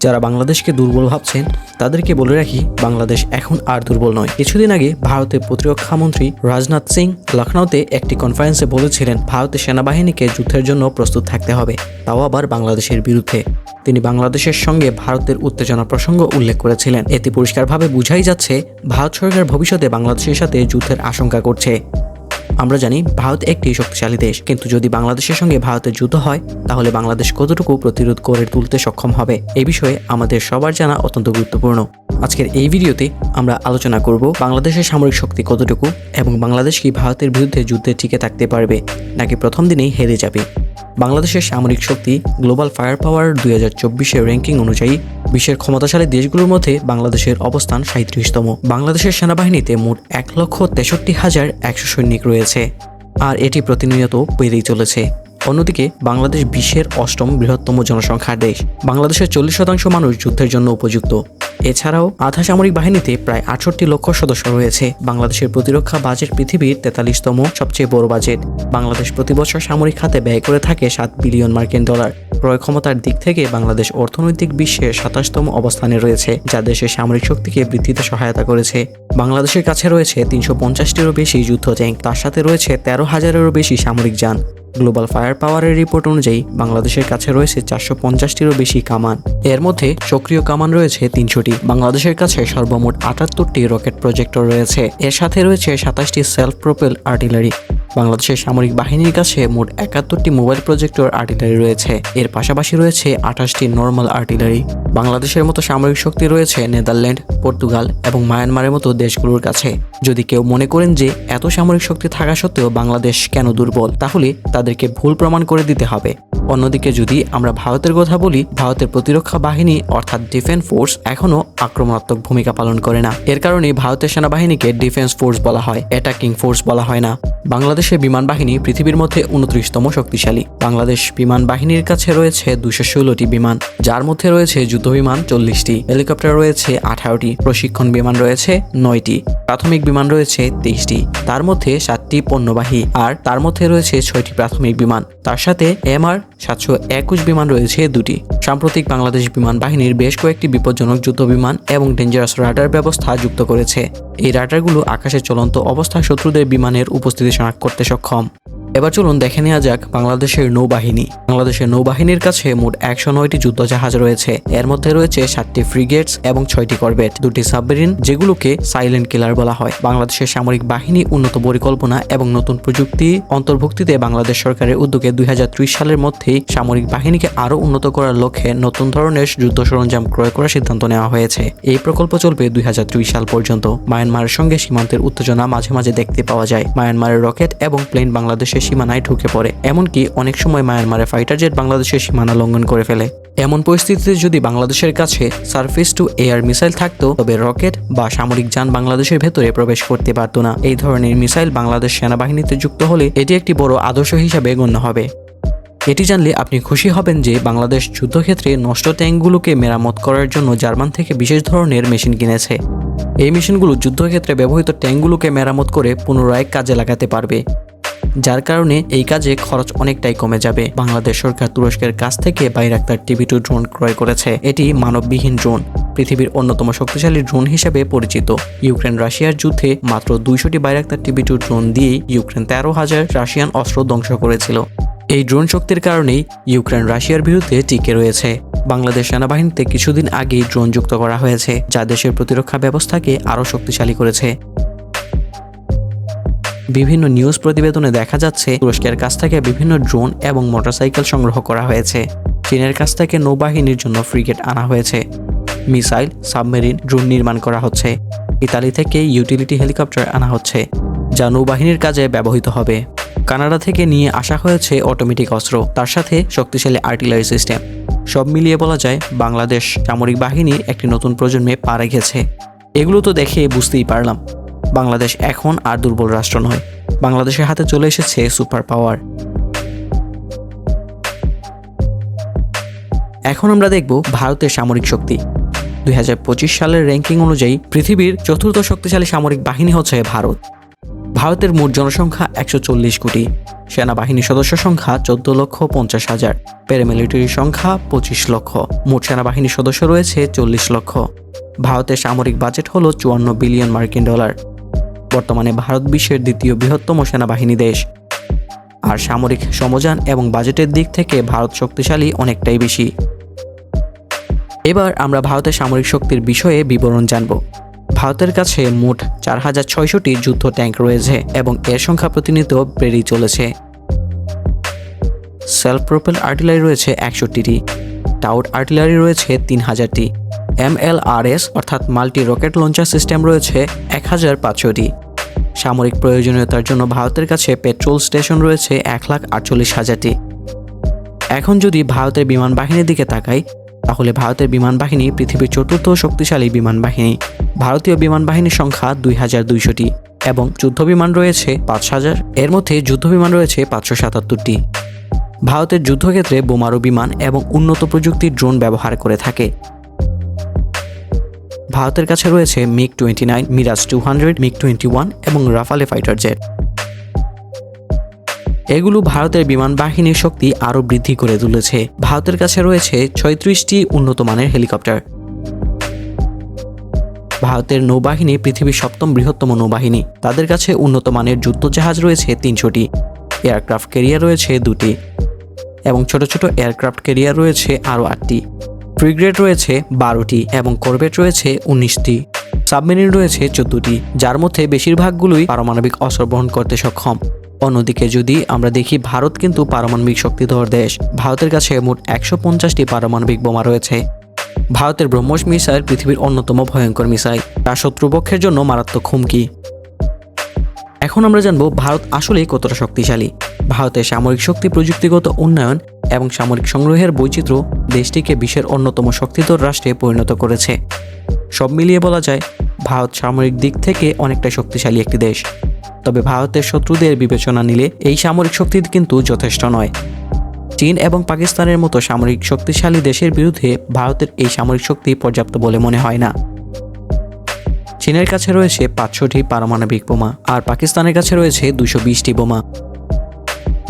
যারা বাংলাদেশকে দুর্বল ভাবছেন, তাদেরকে বলে রাখি, বাংলাদেশ এখন আর দুর্বল নয়। কিছুদিন আগে ভারতের প্রতিরক্ষা মন্ত্রী রাজনাথ সিং লখনৌতে একটি কনফারেন্সে বলেছিলেন, ভারতের সেনাবাহিনীকে যুদ্ধের জন্য প্রস্তুত থাকতে হবে, তাও আবার বাংলাদেশের বিরুদ্ধে। তিনি বাংলাদেশের সঙ্গে ভারতের উত্তেজনা প্রসঙ্গ উল্লেখ করেছিলেন। এতে পরিষ্কারভাবে বোঝাই যাচ্ছে, ভারত সরকার ভবিষ্যতে বাংলাদেশের সাথে যুদ্ধের আশঙ্কা করছে। আমরা জানি ভারত একটি শক্তিশালী দেশ, কিন্তু যদি বাংলাদেশের সঙ্গে ভারতের যুদ্ধ হয়, তাহলে বাংলাদেশ কতটুকু প্রতিরোধ করে তুলতে সক্ষম হবে? এ বিষয়ে আমাদের সবার জানা অত্যন্ত গুরুত্বপূর্ণ। আজকের এই ভিডিওতে আমরা আলোচনা করব বাংলাদেশের সামরিক শক্তি কতটুকু এবং বাংলাদেশ কি ভারতের বিরুদ্ধে যুদ্ধে টিকে থাকতে পারবে নাকি প্রথম দিনেই হেরে যাবে। বাংলাদেশের সামরিক শক্তি গ্লোবাল ফায়ার পাওয়ার দুই হাজার চব্বিশের র্যাঙ্কিং অনুযায়ী বিশ্বের ক্ষমতাশালী দেশগুলোর মধ্যে বাংলাদেশের অবস্থান সাঁত্রিশতম বাংলাদেশের সেনাবাহিনীতে মোট এক লক্ষ তেষট্টি হাজার একশো সৈনিক রয়েছে, আর এটি প্রতিনিয়ত বেড়েই চলেছে। অন্যদিকে, বাংলাদেশ বিশ্বের অষ্টম বৃহত্তম জনসংখ্যার দেশ। বাংলাদেশের চল্লিশ শতাংশ মানুষ যুদ্ধের জন্য উপযুক্ত। এছাড়াও আধা সামরিক বাহিনীতে প্রায় আটষট্টি লক্ষ সদস্য রয়েছে। বাংলাদেশের প্রতিরক্ষা বাজেট পৃথিবীর তেতাল্লিশতম সবচেয়ে বড় বাজেট। বাংলাদেশ প্রতি বছর সামরিক খাতে ব্যয় করে থাকে সাত বিলিয়ন মার্কিন ডলার। ক্রয় ক্ষমতার দিক থেকে বাংলাদেশ অর্থনৈতিক বিশ্বে সাতাশতম অবস্থানে রয়েছে, যা দেশের সামরিক শক্তিকে বৃদ্ধিতে সহায়তা করেছে। বাংলাদেশের কাছে রয়েছে তিনশো পঞ্চাশটিরও বেশি যুদ্ধ ট্যাঙ্ক, তার সাথে রয়েছে তেরো হাজারেরও বেশি সামরিক যান। গ্লোবাল ফায়ার পাওয়ারের রিপোর্ট অনুযায়ী বাংলাদেশের কাছে রয়েছে চারশো পঞ্চাশটিরও বেশি কামান। এর মধ্যে সক্রিয় কামান রয়েছে তিনশোটি। বাংলাদেশের কাছে সর্বমোট আটাত্তরটি রকেট প্রজেক্টর রয়েছে। এর সাথে রয়েছে সাতাশটি সেলফ প্রোপেল আর্টিলারি। বাংলাদেশের সামরিক বাহিনীর কাছে মোট একাত্তরটি মোবাইল প্রজেক্টর আর্টিলারি রয়েছে। এর পাশাপাশি রয়েছে আঠাশটি নর্মাল আর্টিলারি। বাংলাদেশের মতো সামরিক শক্তি রয়েছে নেদারল্যান্ড, পর্তুগাল এবং মায়ানমারের মতো দেশগুলোর কাছে। যদি কেউ মনে করেন যে এত সামরিক শক্তি থাকা সত্ত্বেও বাংলাদেশ কেন দুর্বল, তাহলে তাদেরকে ভুল প্রমাণ করে দিতে হবে। অন্যদিকে যদি আমরা ভারতের কথা বলি, ভারতের প্রতিরক্ষা বাহিনী অর্থাৎ ডিফেন্স ফোর্স এখনও আক্রমণাত্মক ভূমিকা পালন করে না। এর কারণে ভারতের সেনাবাহিনীকে ডিফেন্স ফোর্স বলা হয়, অ্যাটাকিং ফোর্স বলা হয় না। বাংলাদেশের বিমান বাহিনী পৃথিবীর মধ্যে উনত্রিশতম শক্তিশালী। বাংলাদেশ বিমান বাহিনীর কাছে রয়েছে দুশো ষোলোটি বিমান, যার মধ্যে রয়েছে যুদ্ধ বিমান চল্লিশটি, হেলিকপ্টার রয়েছে আঠারোটি, প্রশিক্ষণ বিমান রয়েছে নয়টি, প্রাথমিক বিমান রয়েছে তেইশটি, তার মধ্যে সাতটি পণ্যবাহী আর তার মধ্যে রয়েছে ছয়টি প্রাথমিক বিমান, তার সাথে এমআর সাতশো একুশ বিমান রয়েছে দুটি। সাম্প্রতিক বাংলাদেশ বিমান বাহিনীর বেশ কয়েকটি বিপজ্জনক যুদ্ধ বিমান এবং ডেঞ্জারাস রাডার ব্যবস্থা যুক্ত করেছে। এই রাডারগুলো আকাশে চলন্ত অবস্থায় শত্রুদের বিমানের উপস্থিতি শনাক্ত করতে সক্ষম। এবার চলুন দেখে নেওয়া যাক বাংলাদেশের নৌবাহিনী। বাংলাদেশের নৌবাহিনীর কাছে মোট একশো নয়টি যুদ্ধজাহাজ রয়েছে। এর মধ্যে রয়েছে সাতটি ফ্রিগেটস এবং ছয়টি করবেট দুটি সাবমেরিন যেগুলোকে সাইলেন্ট কিলার বলা হয়। বাংলাদেশের সামরিক বাহিনী উন্নত পরিকল্পনা এবং নতুন প্রযুক্তি অন্তর্ভুক্তিতে বাংলাদেশ সরকারের উদ্যোগে দুই হাজার ত্রিশ সালের মধ্যেই সামরিক বাহিনীকে আরও উন্নত করার লক্ষ্যে নতুন ধরনের যুদ্ধ সরঞ্জাম ক্রয় করার সিদ্ধান্ত নেওয়া হয়েছে। এই প্রকল্প চলবে দুই হাজার ত্রিশ সাল পর্যন্ত। মায়ানমারের সঙ্গে সীমান্তের উত্তেজনা মাঝে মাঝে দেখতে পাওয়া যায়। মায়ানমারের রকেট এবং প্লেন বাংলাদেশের সীমানায় ঢুকে পড়ে। এমনকি অনেক সময় মায়ানমারের ফাইটার জেট বাংলাদেশের সীমানা লঙ্ঘন করে ফেলে। এমন পরিস্থিতিতে যদি বাংলাদেশের কাছে সার্ফেস টু এয়ার মিসাইল থাকতো, তবে রকেট বা সামরিক যান বাংলাদেশের ভেতরে প্রবেশ করতে পারতো না। এই ধরনের মিসাইল বাংলাদেশ সেনাবাহিনীতে যুক্ত হলে এটি একটি বড় আদর্শ হিসাবে গণ্য হবে। এটি জানলে আপনি খুশি হবেন যে বাংলাদেশ যুদ্ধক্ষেত্রে নষ্ট ট্যাঙ্কগুলোকে মেরামত করার জন্য জার্মান থেকে বিশেষ ধরনের মেশিন কিনেছে। এই মেশিনগুলো যুদ্ধক্ষেত্রে ব্যবহৃত ট্যাঙ্কগুলোকে মেরামত করে পুনরায় কাজে লাগাতে পারবে। যার কারণে এই কাজে খরচ অনেকটাই কমে যাবে। বাংলাদেশ সরকার তুরস্কের কাছ থেকে বাইরাক্তার টিভি টু ড্রোন ক্রয় করেছে। এটি মানববিহীন ড্রোন, পৃথিবীর অন্যতম শক্তিশালী ড্রোন হিসেবে পরিচিত। ইউক্রেন রাশিয়ার যুদ্ধে মাত্র দুইশোটি বাইরাক্তার টিভি টু ড্রোন দিয়েই ইউক্রেন তেরো হাজার রাশিয়ান অস্ত্র ধ্বংস করেছিল। এই ড্রোন শক্তির কারণেই ইউক্রেন রাশিয়ার বিরুদ্ধে টিকে রয়েছে। বাংলাদেশ সেনাবাহিনীতে কিছুদিন আগেই ড্রোন যুক্ত করা হয়েছে, যা দেশের প্রতিরক্ষা ব্যবস্থাকে আরও শক্তিশালী করেছে। বিভিন্ন নিউজ প্রতিবেদনে দেখা যাচ্ছে, তুরস্কের কাছ থেকে বিভিন্ন ড্রোন এবং মোটরসাইকেল সংগ্রহ করা হয়েছে। চীনের কাছ থেকে নৌবাহিনীর জন্য ফ্রিগেট আনা হয়েছে। মিসাইল, সাবমেরিন, ড্রোন নির্মাণ করা হচ্ছে। ইতালি থেকে ইউটিলিটি হেলিকপ্টার আনা হচ্ছে, যা নৌবাহিনীর কাজে ব্যবহৃত হবে। কানাডা থেকে নিয়ে আসা হয়েছে অটোমেটিক অস্ত্র, তার সাথে শক্তিশালী আর্টিলারি সিস্টেম। সব মিলিয়ে বলা যায়, বাংলাদেশ সামরিক বাহিনী একটি নতুন প্রজন্মে পা রেখেছে। এগুলো তো দেখে বুঝতেই পারলাম। বাংলাদেশ এখন আর দুর্বল রাষ্ট্র নয়। বাংলাদেশের হাতে চলে এসেছে সুপার পাওয়ার। এখন আমরা দেখব ভারতের সামরিক শক্তি। দুই হাজার পঁচিশ সালের র্যাঙ্কিং অনুযায়ী পৃথিবীর চতুর্থ শক্তিশালী সামরিক বাহিনী হচ্ছে ভারত। ভারতের মোট জনসংখ্যা একশো চল্লিশ কোটি। সেনাবাহিনী সদস্য সংখ্যা চোদ্দ লক্ষ পঞ্চাশ হাজার। প্যারামিলিটারি সংখ্যা পঁচিশ লক্ষ। মোট সেনাবাহিনী সদস্য রয়েছে চল্লিশ লক্ষ। ভারতের সামরিক বাজেট হল চুয়ান্ন বিলিয়ন মার্কিন ডলার বর্তমানে ভারত বিশ্বের দ্বিতীয় বৃহত্তম সেনাবাহিনী দেশ। আর সামরিক সমজান এবং বাজেটের দিক থেকে ভারত শক্তিশালী অনেকটাই বেশি। এবার আমরা ভারতের সামরিক শক্তির বিষয়ে বিবরণ জানব। ভারতের কাছে মোট চার হাজার ছয়শটি যুদ্ধ ট্যাঙ্ক রয়েছে এবং এর সংখ্যা প্রতিনিয়ত বেড়েই চলেছে। সেলফ প্রোপেল আর্টিলারি রয়েছে একষট্টিটি, টাউট আর্টিলারি রয়েছে তিন হাজারটি এমএলআরএস অর্থাৎ মাল্টি রকেট লঞ্চার সিস্টেম রয়েছে এক হাজার পাঁচশোটি। সামরিক প্রয়োজনীয়তার জন্য ভারতের কাছে পেট্রোল স্টেশন রয়েছে এক লাখ আটচল্লিশ হাজারটি। এখন যদি ভারতের বিমান বাহিনীর দিকে তাকাই, তাহলে ভারতের বিমান বাহিনী পৃথিবীর চতুর্থ শক্তিশালী বিমান বাহিনী। ভারতীয় বিমান বাহিনীর সংখ্যা দুই হাজার দুইশোটি এবং যুদ্ধ বিমান রয়েছে পাঁচ হাজার। এর মধ্যে যুদ্ধ বিমান রয়েছে পাঁচশো সাতাত্তরটি। ভারতের যুদ্ধক্ষেত্রে বোমারু বিমান এবং উন্নত প্রযুক্তির ড্রোন ব্যবহার করে থাকে। ভারতের কাছে রয়েছে MiG twenty nine Mirage two hundred MiG twenty one এবং রাফালে ফাইটার জেট এগুলো ভারতের বিমান বাহিনীর শক্তি আরও বৃদ্ধি করে তুলেছে। ভারতের কাছে রয়েছে ছয়ত্রিশটি উন্নত মানের হেলিকপ্টার। ভারতের নৌবাহিনী পৃথিবীর সপ্তম বৃহত্তম নৌবাহিনী। তাদের কাছে উন্নত মানের যুদ্ধজাহাজ রয়েছে তিনশোটি। এয়ারক্রাফট ক্যারিয়ার রয়েছে দুটি। এবং ছোট ছোট এয়ারক্রাফট ক্যারিয়ার রয়েছে আরও আটটি। ফ্রিগ্রেড রয়েছে বারোটি এবং করবেট রয়েছে উনিশটি। সাবমেরিন রয়েছে চোদ্দটি, যার মধ্যে বেশিরভাগগুলোই পারমাণবিক অস্ত্র বহন করতে সক্ষম। অন্যদিকে যদি আমরা দেখি, ভারত কিন্তু পারমাণবিক শক্তিধর দেশ। ভারতের কাছে মোট একশো পঞ্চাশটি পারমাণবিক বোমা রয়েছে। ভারতের ব্রহ্মস মিসাইল পৃথিবীর অন্যতম ভয়ঙ্কর মিসাইল। তা শত্রুপক্ষের জন্য মারাত্মক হুমকি। এখন আমরা জানব, ভারত আসলে কতটা শক্তিশালী। ভারতের সামরিক শক্তি প্রযুক্তিগত উন্নয়ন এবং সামরিক সংগ্রহের বৈচিত্র্য দেশটিকে বিশ্বের অন্যতম শক্তিধর রাষ্ট্রে পরিণত করেছে। সব মিলিয়ে বলা যায়, ভারত সামরিক দিক থেকে অনেকটা শক্তিশালী একটি দেশ। তবে ভারতের শত্রুদের বিবেচনা নিলে এই সামরিক শক্তি কিন্তু যথেষ্ট নয়। চীন এবং পাকিস্তানের মতো সামরিক শক্তিশালী দেশের বিরুদ্ধে ভারতের এই সামরিক শক্তি পর্যাপ্ত বলে মনে হয় না। চীনের কাছে রয়েছে পাঁচশোটি পারমাণবিক বোমা আর পাকিস্তানের কাছে রয়েছে দুশো বিশটি বোমা।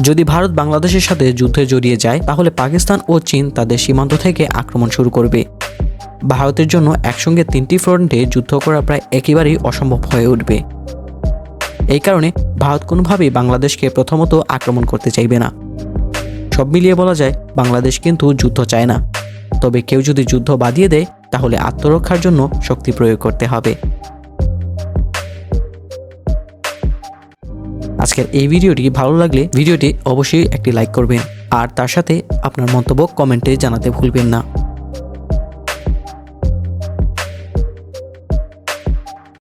যদি ভারত বাংলাদেশের সাথে যুদ্ধে জড়িয়ে যায়, তাহলে পাকিস্তান ও চীন তাদের সীমান্ত থেকে আক্রমণ শুরু করবে। ভারতের জন্য একসঙ্গে তিনটি ফ্রন্টে যুদ্ধ করা প্রায় একেবারেই অসম্ভব হয়ে উঠবে। এই কারণে ভারত কোনোভাবেই বাংলাদেশকে প্রথমত আক্রমণ করতে চাইবে না। সব মিলিয়ে বলা যায়, বাংলাদেশ কিন্তু যুদ্ধ চায় না। তবে কেউ যদি যুদ্ধ বাদিয়ে দেয়, তাহলে আত্মরক্ষার জন্য শক্তি প্রয়োগ করতে হবে। আজকের এই ভিডিওটি ভালো লাগলে ভিডিওটি অবশ্যই একটি লাইক করবেন। আর তার সাথে আপনার মন্তব্য কমেন্টে জানাতে ভুলবেন না।